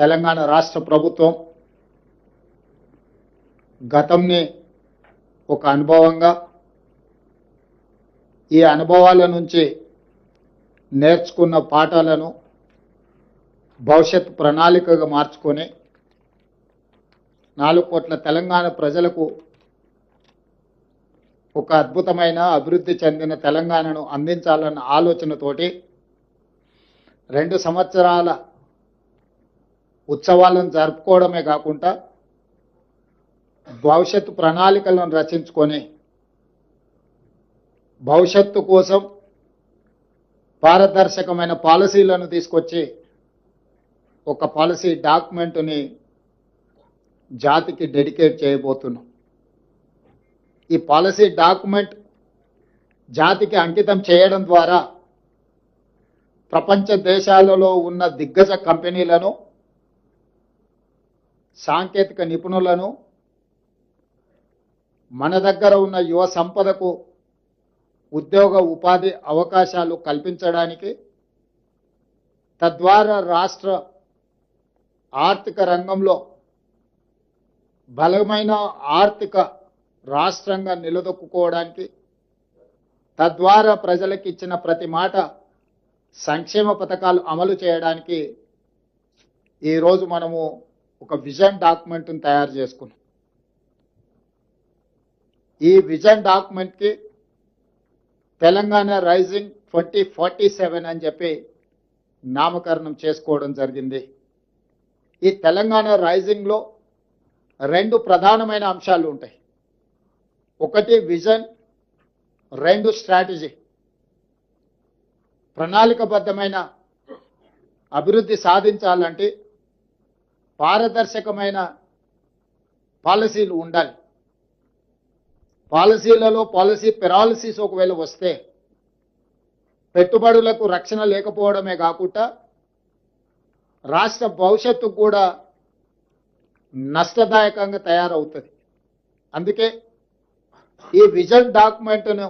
తెలంగాణ రాష్ట్ర ప్రభుత్వం గతంని ఒక అనుభవంగా ఈ అనుభవాల నుంచి నేర్చుకున్న పాఠాలను భవిష్యత్ ప్రణాళికగా మార్చుకొని నాలుగు కోట్ల తెలంగాణ ప్రజలకు ఒక అద్భుతమైన అభివృద్ధి చెందిన తెలంగాణను అందించాలన్న ఆలోచనతోటి రెండు సంవత్సరాల ఉత్సవాలను జరుపుకోవడమే కాకుండా భవిష్యత్తు ప్రణాళికలను రచించుకొని భవిష్యత్తు కోసం పారదర్శకమైన పాలసీలను తీసుకొచ్చి ఒక పాలసీ డాక్యుమెంట్ని జాతికి డెడికేట్ చేయబోతున్నాం. ఈ పాలసీ డాక్యుమెంట్ జాతికి అంకితం చేయడం ద్వారా ప్రపంచ దేశాలలో ఉన్న దిగ్గజ కంపెనీలను సాంకేతిక నిపుణులను మన దగ్గర ఉన్న యువ సంపదకు ఉద్యోగ ఉపాధి అవకాశాలు కల్పించడానికి తద్వారా రాష్ట్ర ఆర్థిక రంగంలో బలమైన ఆర్థిక రాష్ట్రంగా నిలదొక్కుకోవడానికి తద్వారా ప్రజలకు ఇచ్చిన ప్రతి మాట సంక్షేమ పథకాలు అమలు చేయడానికి ఈరోజు మనము ఒక విజన్ డాక్యుమెంట్ని తయారు చేసుకున్నాం. ఈ vision డాక్యుమెంట్కి Telangana rising twenty forty seven అని చెప్పి నామకరణం చేసుకోవడం జరిగింది. ఈ తెలంగాణ రైజింగ్లో రెండు ప్రధానమైన అంశాలు ఉంటాయి. ఒకటి విజన్ రెండు స్ట్రాటజీ. ప్రణాళికబద్ధమైన అభివృద్ధి సాధించాలంటే పారదర్శకమైన పాలసీలు ఉండాలి. పాలసీలలో పాలసీ పెరాలసీస్ ఒకవేళ వస్తే పెట్టుబడులకు రక్షణ లేకపోవడమే కాకుండా రాష్ట్ర భవిష్యత్తు కూడా నష్టదాయకంగా తయారవుతుంది. అందుకే ఈ విజన్ డాక్యుమెంట్ను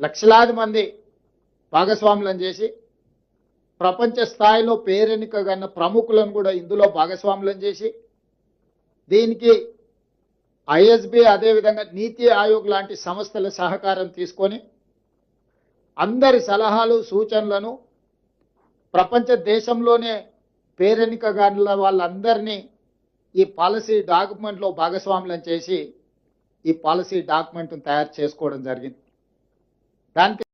లక్షలాది మంది భాగస్వాములను చేసి ప్రపంచ స్థాయిలో పేరెన్నికగన్న ప్రముఖులను కూడా ఇందులో భాగస్వాములను చేసి దీనికి ఐఎస్బి అదేవిధంగా నీతి ఆయోగ్ లాంటి సంస్థల సహకారం తీసుకొని అందరి సలహాలు సూచనలను ప్రపంచ దేశంలోనే పేరెన్నికగల వాళ్ళందరినీ ఈ పాలసీ డాక్యుమెంట్లో భాగస్వాములను చేసి ఈ పాలసీ డాక్యుమెంట్ను తయారు చేసుకోవడం జరిగింది. దానికి